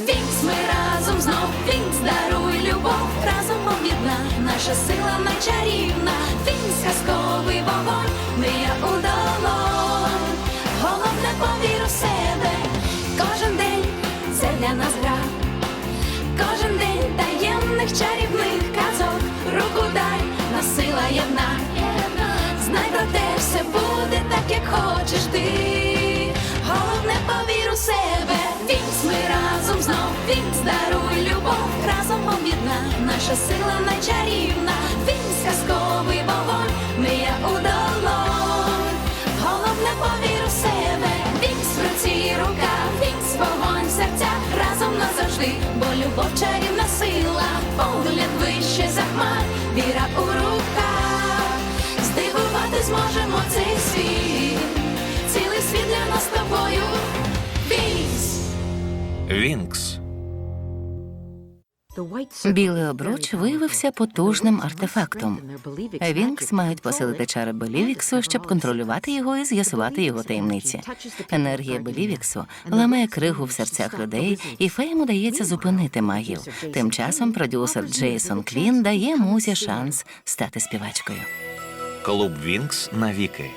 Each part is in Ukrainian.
Вінкс, ми разом знов, Вінкс, даруй любов, разом об'єдна, наша сила найчарівна, Вінкс, казковий вогонь, мрія у долонь. Головне повір у себе, кожен день це для нас гра. Кожен день таємних чарівних казок, руку дай, нас сила єдна. Знай про те, все буде так, як хочеш ти. Головне повір у себе. Ми знов. Вінкс, даруй любов, разом об'єдна. Наша сила найчарівна. Вінкс, казковий вогонь, мрія у долонь. Головне повір у себе. Вінкс в руці рука, Вінкс вогонь в серцях разом назавжди, бо любов чарівна сила, погляд вище за хмар, віра у руках. Здивувати зможемо Вінкс. Білий обруч виявився потужним артефактом. Вінкс мають посилити чари Белівіксу, щоб контролювати його і з'ясувати його таємниці. Енергія Белівіксу ламає кригу в серцях людей, і феям удається зупинити магів. Тим часом продюсер Джейсон Квін дає музі шанс стати співачкою. Клуб Вінкс навіки.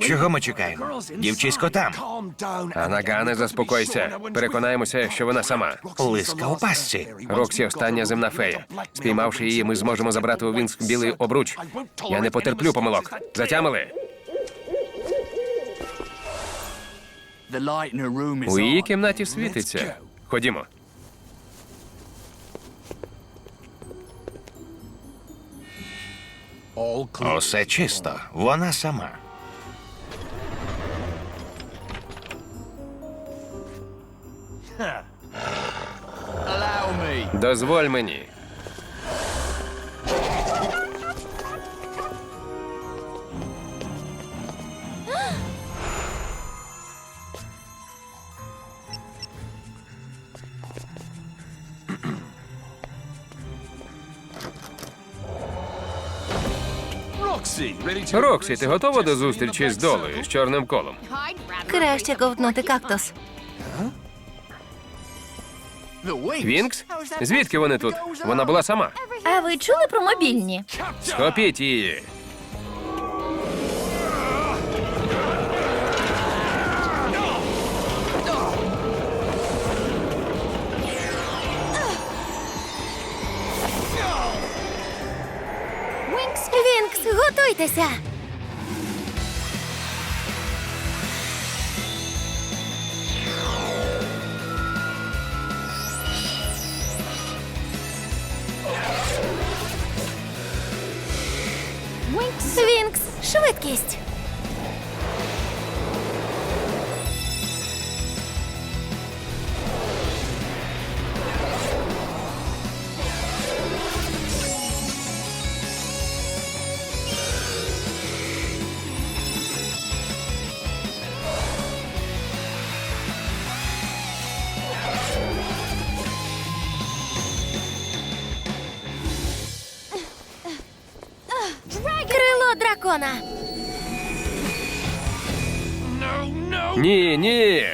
Чого ми чекаємо? Дівчисько там. Анагане, заспокойся. Переконаємося, що вона сама. Лиска у пастці. Роксі остання земна фея. Спіймавши її, ми зможемо забрати у Вінск білий обруч. Я не потерплю помилок. Затямили. У її кімнаті світиться. Ходімо. Усе чисто. Вона сама. Дозволь мені. Роксі, ти готова до зустрічі з долею з чорним колом? Краще ковтнути кактус. Вінкс? Звідки вони тут? Вона була сама. А ви чули про мобільні? Схопіть її. Вінкс, готуйтеся! Вінкс, швидкість! Дракона! Ні, ні.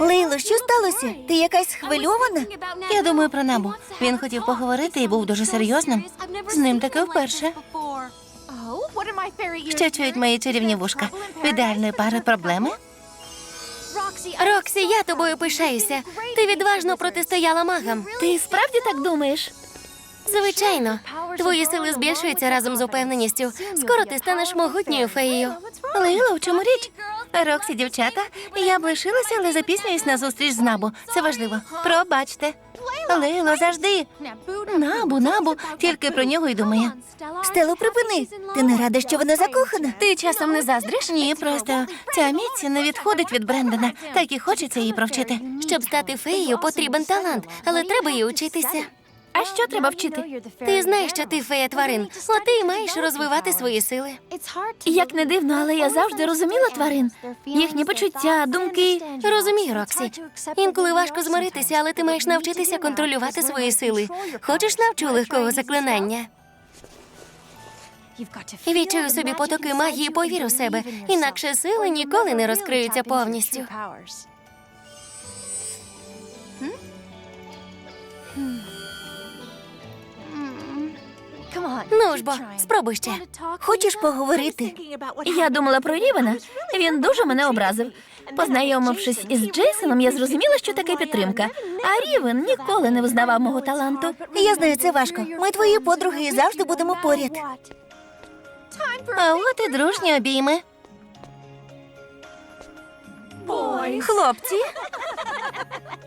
Лейло, що сталося? Ти якась схвильована? Я думаю про набу. Він хотів поговорити і був дуже серйозним. З ним таке вперше. Що чують мої чарівні вушка? В ідеальної пари проблеми? Роксі, я тобою пишаюся. Ти відважно протистояла магам. Ти справді так думаєш? Звичайно, твої сили збільшуються разом з упевненістю. Скоро ти станеш могутньою феєю. Лейло, в чому річ? Роксі, дівчата, я б лишилася, але запізнююсь на зустріч з Набу. Це важливо. Пробачте. Лейло, завжди. Набу, набу, тільки про нього й думає. Стело, припини. Ти не рада, що вона закохана? Ти часом не заздриш? Ні, просто ця Мітці не відходить від Брендона, так і хочеться її провчити. Щоб стати феєю, потрібен талант, але треба їй учитися. А що треба вчити? Ти знаєш, що ти фея тварин, от ти і маєш розвивати свої сили. Як не дивно, але я завжди розуміла тварин, їхні почуття, думки. Розумію, Роксі. Інколи важко змиритися, але ти маєш навчитися контролювати свої сили. Хочеш навчу легкого заклинання? Відчую собі потоки магії, повір у себе, інакше сили ніколи не розкриються повністю. Ну ж бо, спробуй ще. Хочеш поговорити? Я думала про Рівена. Він дуже мене образив. Познайомившись із Джейсоном, я зрозуміла, що таке підтримка. А Рівен ніколи не визнавав мого таланту. Я знаю, це важко. Ми твої подруги і завжди будемо поряд. А от і дружні обійми. Хлопці.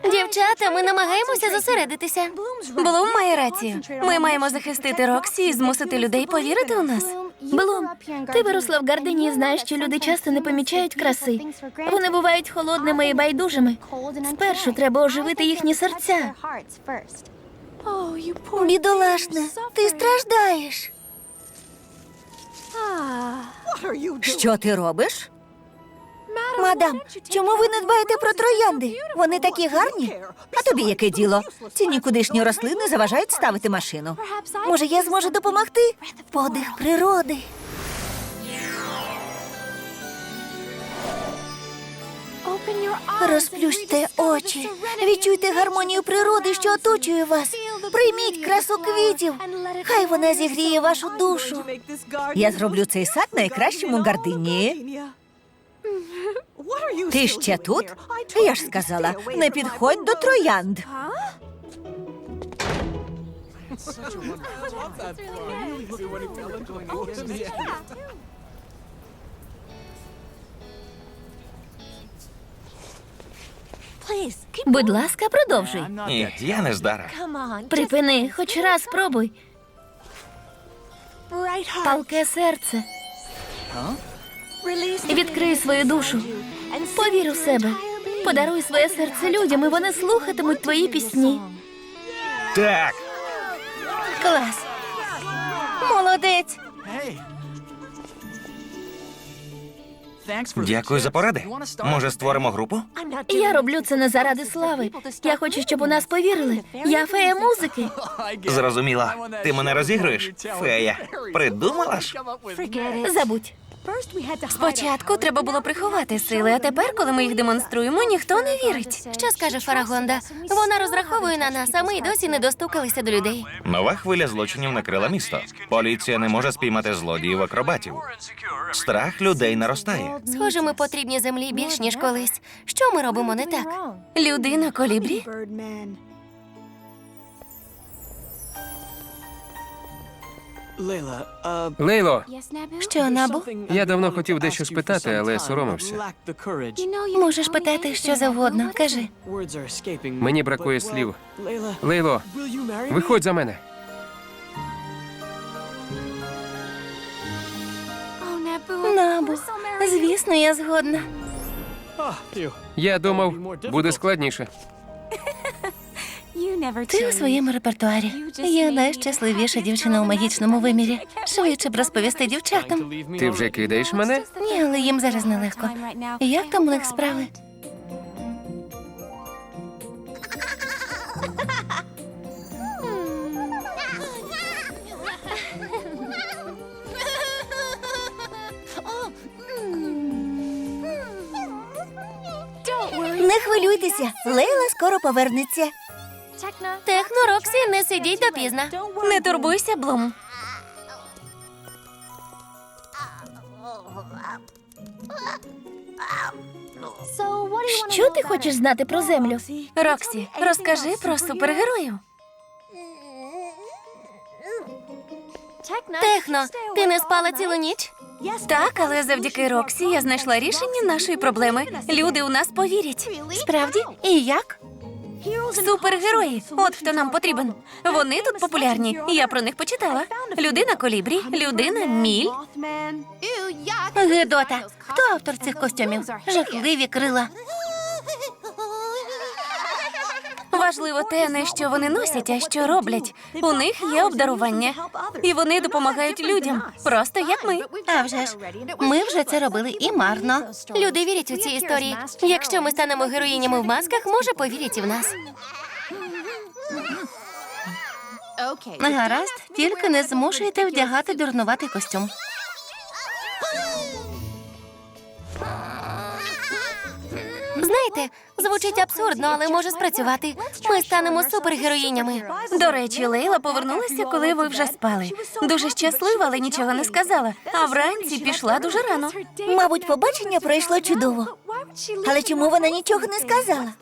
Дівчата, ми намагаємося зосередитися. Блум має рацію. Ми маємо захистити Роксі і змусити людей повірити у нас. Блум, ти виросла в Гардині і знаєш, що люди часто не помічають краси. Вони бувають холодними і байдужими. Спершу треба оживити їхні серця. Бідолашне, ти страждаєш. Що ти робиш? Мадам, чому ви не дбаєте про троянди? Вони такі гарні. А тобі яке діло? Ці нікудишні рослини заважають ставити машину. Може, я зможу допомогти? Подих природи. Розплющте очі, відчуйте гармонію природи, що оточує вас. Прийміть красу квітів. Хай вона зігріє вашу душу. Я зроблю цей сад найкращим у гардині. Ти ще тут? Я ж сказала, не підходь до троянд. Будь ласка, продовжуй. Ні, я не здара. Припини, хоч раз спробуй. Палке серце. Відкрий свою душу. Повір у себе. Подаруй своє серце людям, і вони слухатимуть твої пісні. Так, Клас. Молодець. дякую за поради. Може, створимо групу? Я роблю це не заради слави. Я хочу, щоб у нас повірили. Я фея музики. Зрозуміла. Ти мене розігруєш? Фея. Придумала ж? Забудь. Спочатку треба було приховати сили, а тепер, коли ми їх демонструємо, ніхто не вірить. Що скаже Фарагонда? Вона розраховує на нас, а ми й досі не достукалися до людей. Нова хвиля злочинів накрила місто. Поліція не може спіймати злодіїв акробатів. Страх людей наростає. Схоже, ми потрібні землі більш ніж колись. Що ми робимо не так? Людина колібрі? Лейло, Що, Набу? я давно хотів дещо спитати, але соромився. Можеш питати що завгодно. Кажи. Мені бракує слів. Лейло, виходь за мене. Набу. Звісно, я згодна. Я думав, буде складніше. Ти у своєму репертуарі. Я найщасливіша дівчина у магічному вимірі. Швидше б розповісти дівчатам. Ти вже кидаєш мене? Ні, але їм зараз нелегко. Як там у них справи? Не хвилюйтеся, Лейла скоро повернеться. Техно Роксі, не сидіть допізна. Не турбуйся, Блум. Що ти хочеш знати про землю? Роксі, розкажи про супергероїв. Техно, ти не спала цілу ніч? Так, але завдяки Роксі я знайшла рішення нашої проблеми. Люди у нас повірять. Справді? І як? Супергерої. От хто нам потрібен. Вони тут популярні. Я про них почитала. Людина колібрі, людина міль. Гедота. Хто автор цих костюмів? Жахливі крила. Важливо те, не що вони носять, а що роблять. У них є обдарування, і вони допомагають людям, просто як ми. А вже ж, ми вже це робили і марно. Люди вірять у ці історії. Якщо ми станемо героїнями в масках, може повірять і в нас. Гаразд, тільки не змушуйте вдягати дурнуватий костюм. Знаєте, звучить абсурдно, але може спрацювати. Ми станемо супергероїнями. До речі, Лейла повернулася, коли ви вже спали. Дуже щаслива, але нічого не сказала. А вранці пішла дуже рано. Мабуть, побачення пройшло чудово. Але чому вона нічого не сказала?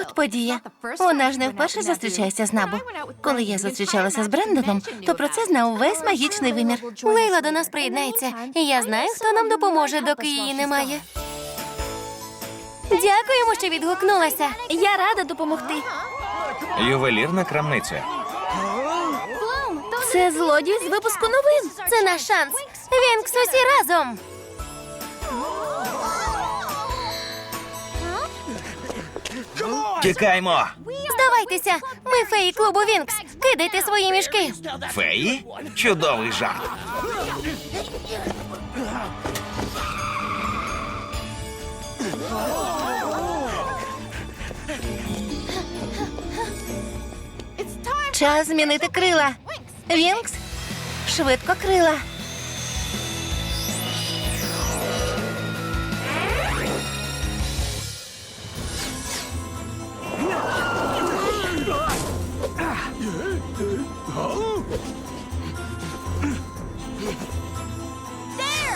От подія. Вона ж не вперше зустрічається з Набу. Коли я зустрічалася з Брендоном, то про це знав весь магічний вимір. Лейла до нас приєднається, і я знаю, хто нам допоможе, доки її немає. Дякуємо, що відгукнулася. Я рада допомогти. Ювелірна крамниця. Це злодій з випуску новин. Це наш шанс. Вінкс усі разом. Тікаймо! Здавайтеся, ми феї клубу Вінкс. Кидайте свої мішки. Феї? Чудовий жарт. Час змінити крила. Вінкс, швидко крила.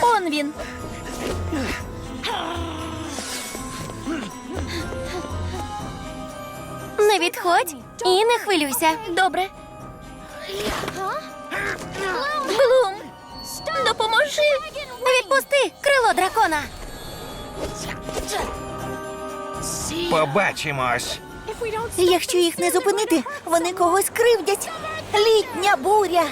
Он він. Не і не хвилюйся. Добре. Блум, допоможи. Відпусти крило дракона. Побачимось. Якщо їх не зупинити, вони когось кривдять. Літня буря.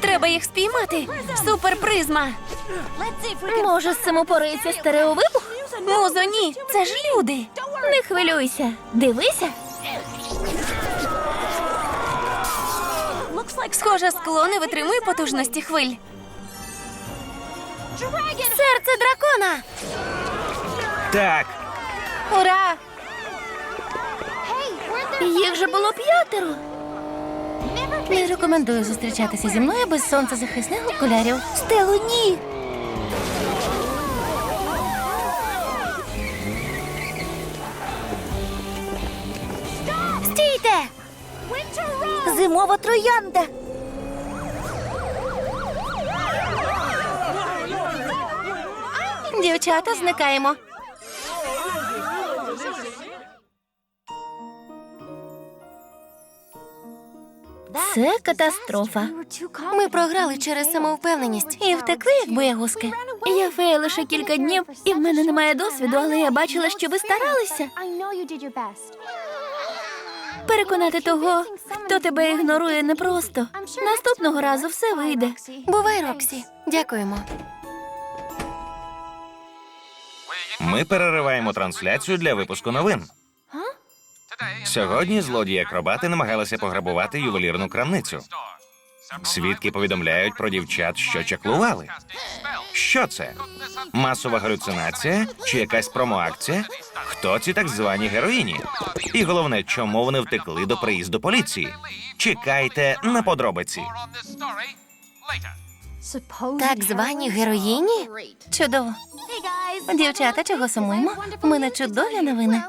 Треба їх спіймати. Суперпризма. Може, з цим упорається стереовибух? Музо, ні, це ж люди. Не хвилюйся. Дивися. Схоже, скло не витримує потужності хвиль. Серце дракона. Так, Ура! Їх же було п'ятеро. Не рекомендую зустрічатися зі мною без сонцезахисних окулярів. Стелу, ні. Зимова троянда. Дівчата, зникаємо. Це катастрофа. Ми програли через самовпевненість. І втекли, як боягузки. Я фея лише кілька днів, і в мене немає досвіду, але я бачила, що ви старалися. Переконати того, хто тебе ігнорує, непросто. Наступного разу все вийде. Бувай, Роксі. Дякуємо. ми перериваємо трансляцію для випуску новин. Сьогодні злодії-акробати намагалися пограбувати ювелірну крамницю. Свідки повідомляють про дівчат, що чаклували. Що це? Масова галюцинація чи якась промоакція? Хто ці так звані героїні? І головне, чому вони втекли до приїзду поліції? Чекайте на подробиці. Так звані героїні? Чудово. Дівчата, чого сумуємо? У мене чудові новини.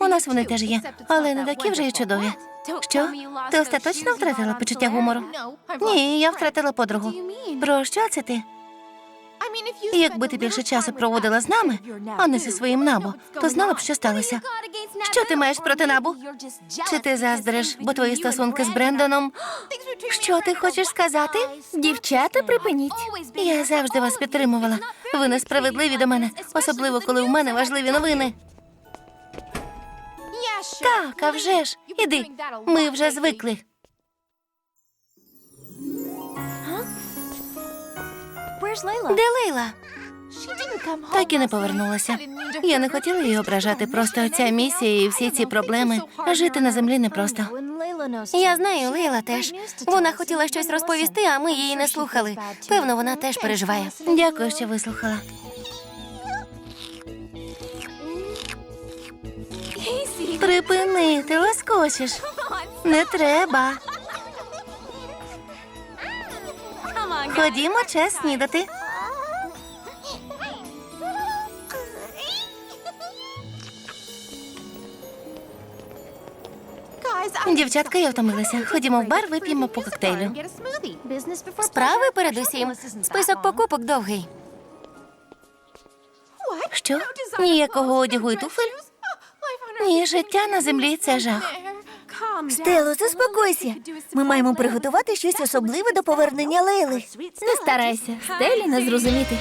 У нас вони теж є, але не такі вже й чудові. Що? Ти остаточно втратила почуття гумору? Ні, я втратила подругу. Про що це ти? Якби ти більше часу проводила з нами, а не зі своїм набо, то знала б, що сталося. Що ти маєш проти набу? Чи ти заздриш, бо твої стосунки з Брендоном? Що ти хочеш сказати? Дівчата, припиніть. Я завжди вас підтримувала. Ви несправедливі до мене, особливо коли у мене важливі новини. Так, а вже ж. Іди. Ми вже звикли. Де Лейла? Так і не повернулася. Я не хотіла її ображати. Просто ця місія і всі ці проблеми. Жити на землі непросто. Я знаю, Лейла теж. Вона хотіла щось розповісти, а ми її не слухали. Певно, вона теж переживає. Дякую, що вислухала. Припини, ти лоскочеш. Не треба. Ходімо, час снідати. Дівчатка, я втомилася. Ходімо в бар, вип'ємо по коктейлю. Справи передусім. Список покупок довгий. Що? Ніякого одягу і туфель? Ні, життя на землі це жах. Стело, заспокойся. Ми маємо приготувати щось особливе до повернення Лейли. Не старайся, стелі не зрозуміти.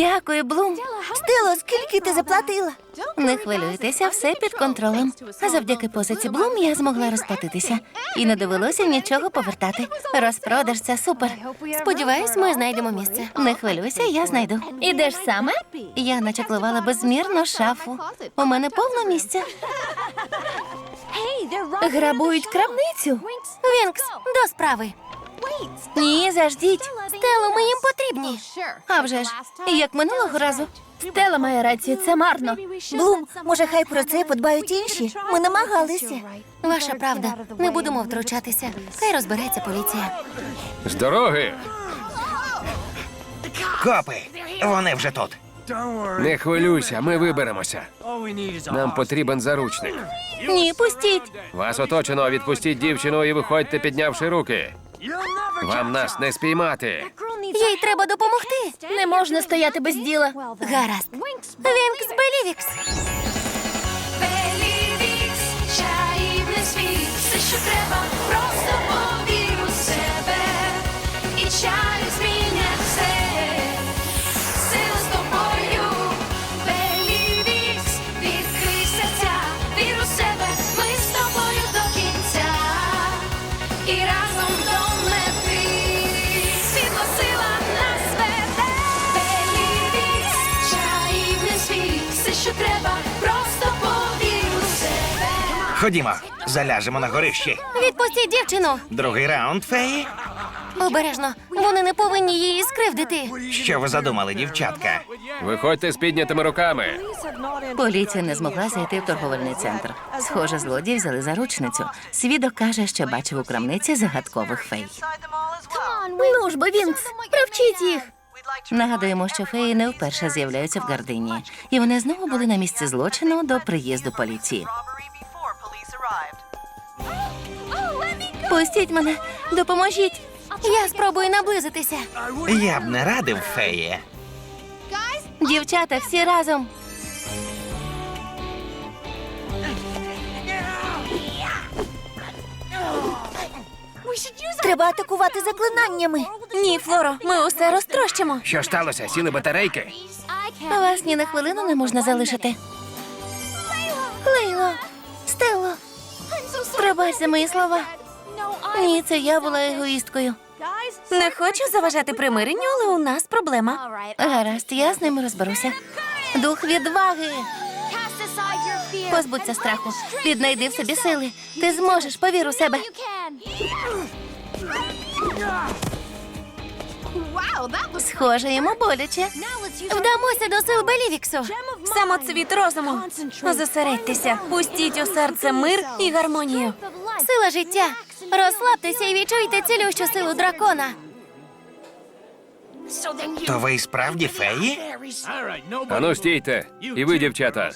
Дякую, Блум. Стело, скільки ти заплатила? Не хвилюйтеся, все під контролем. Завдяки позиці Блум я змогла розплатитися. І не довелося нічого повертати. Розпродаж це супер. Сподіваюсь, ми знайдемо місце. Не хвилюйся, я знайду. Ідеш саме? Я начаклувала безмірну шафу. У мене повно місця. Грабують крамницю. Вінкс, до справи. Ні, заждіть. Стело, ми їм потрібні. А вже ж, як минулого разу. Стела має рацію, це марно. Блум, може, хай про це подбають інші? Ми намагалися. Ваша правда. Не будемо втручатися. Хай розбереться поліція. З дороги! Копи! Вони вже тут. Не хвилюйся, ми виберемося. Нам потрібен заручник. Ні, пустіть. Вас оточено, відпустіть дівчину і виходьте, піднявши руки. Вам нас не спіймати. Їй треба допомогти. Не можна стояти без діла. Гаразд. Вінкс Белівікс. Белівікс, чаївний світ, все, що треба, просто Ходімо, заляжемо на горищі. Відпустіть дівчину. Другий раунд, феї. Обережно. Вони не повинні її скривдити. Що ви задумали, дівчатка? Виходьте з піднятими руками. Поліція не змогла зайти в торговельний центр. Схоже, злодії взяли заручницю. Свідок каже, що бачив у крамниці загадкових фей. Ну ж бо, Вінкс, привчіть їх. Нагадуємо, що феї не вперше з'являються в Гардині, і вони знову були на місці злочину до приїзду поліції. Пустіть мене, допоможіть. Я спробую наблизитися. Я б не радив феї. Дівчата, всі разом. Треба атакувати заклинаннями. Ні, Флоро, ми усе розтрощимо. Що сталося? Сіли батарейки? Вас ні на хвилину не можна залишити. Лейло, Стелло, пробач за мої слова. Ні, це я була егоїсткою. Не хочу заважати примиренню, але у нас проблема. Гаразд, я з ними розберуся. Дух відваги. Позбудься страху. Віднайди в собі сили. Ти зможеш, повір у себе. Схоже, йому боляче. Вдамося до сил Белівіксу. Самоцвіт розуму. Зосередьтеся, пустіть у серце мир і гармонію. Сила життя. Розслабтеся і відчуйте цілющу силу дракона. То ви і справді феї? Ану, стійте. І ви, дівчата.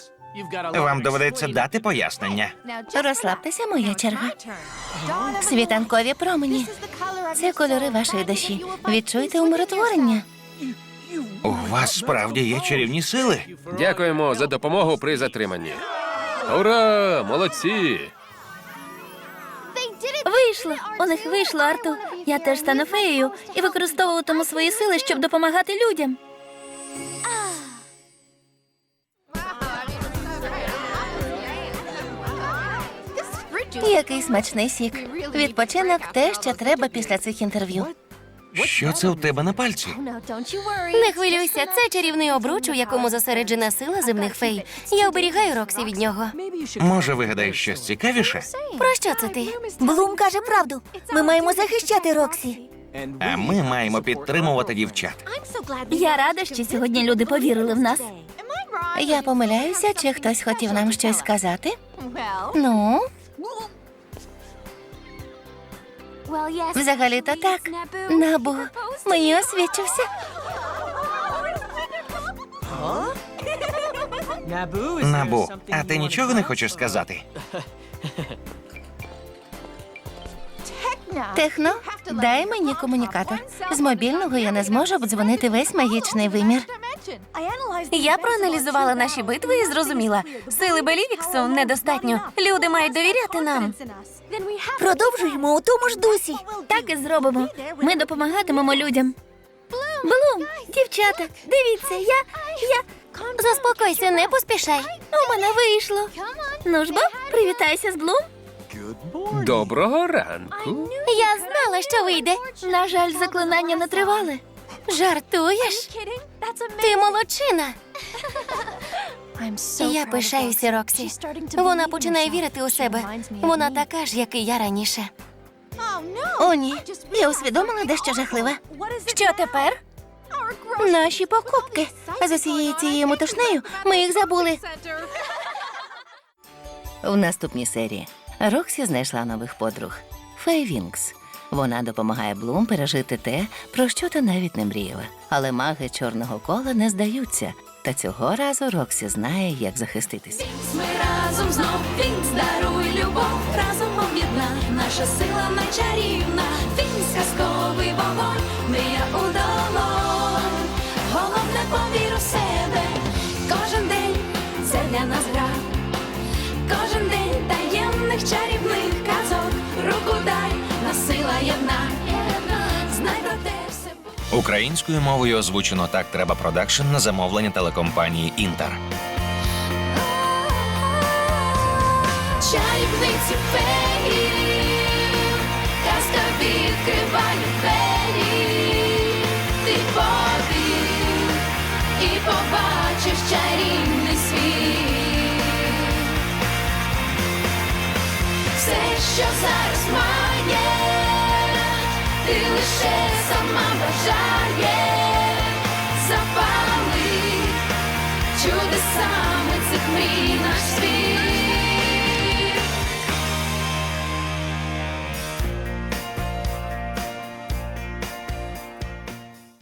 Вам доведеться дати пояснення. Розслабтеся, моя черга. Світанкові промені. Це кольори вашої душі. Відчуйте умиротворення. У вас справді є чарівні сили. Дякуємо за допомогу при затриманні. Ура! Молодці! Вийшло. У них вийшло, Арту. Я теж стану феєю і використовуватиму свої сили, щоб допомагати людям. Який смачний сік. Відпочинок те, що треба після цих інтерв'ю. Що це у тебе на пальці? Не хвилюйся, це чарівний обруч, у якому зосереджена сила земних фей. Я оберігаю Роксі від нього. Може, вигадаєш щось цікавіше? Про що це ти? Блум каже правду. Ми маємо захищати Роксі. А ми маємо підтримувати дівчат. Я рада, що сьогодні люди повірили в нас. Я помиляюся, чи хтось хотів нам щось сказати? Ну, взагалі-то так. Набу, мені освічився. Набу, а ти нічого не хочеш сказати? Техно, дай мені комунікатор. З мобільного я не зможу обдзвонити весь магічний вимір. Я проаналізувала наші битви і зрозуміла, сили Белівіксу недостатньо. Люди мають довіряти нам. Продовжуємо у тому ж дусі. Так і зробимо. Ми допомагатимемо людям. Блум, дівчата, дивіться, я. я. Заспокойся, не поспішай. У мене вийшло. Ну ж бо, привітайся з Блум. Доброго ранку. Я знала, що вийде. На жаль, заклинання не тривали. Жартуєш? Ти молодчина. Я пишаюся, Роксі. Вона починає вірити у себе. Вона така ж, як і я раніше. О, ні. Я усвідомила дещо жахливе. Що тепер? Наші покупки. З усією цією мотошнею ми їх забули. В наступній серії Роксі знайшла нових подруг Фей Вінкс. Вона допомагає Блум пережити те, про що та навіть не мріяла. Але маги чорного кола не здаються. Та цього разу Роксі знає, як захиститися. Ми разом знов він даруй любов, разом об'єдна, наша сила найчарівна, він сказковий вогонь, мрія у долонь, головне повір у себе, чарівних казок, руку дай, нас сила єдна, знай про те все. Українською мовою озвучено так треба продакшн на замовлення телекомпанії Інтер. Чарівниці феїв, казка відкриває двері, ти повір і побачиш чарівний що зараз має, ти лише сама бажає, запали чудесами цих мрій наш світ.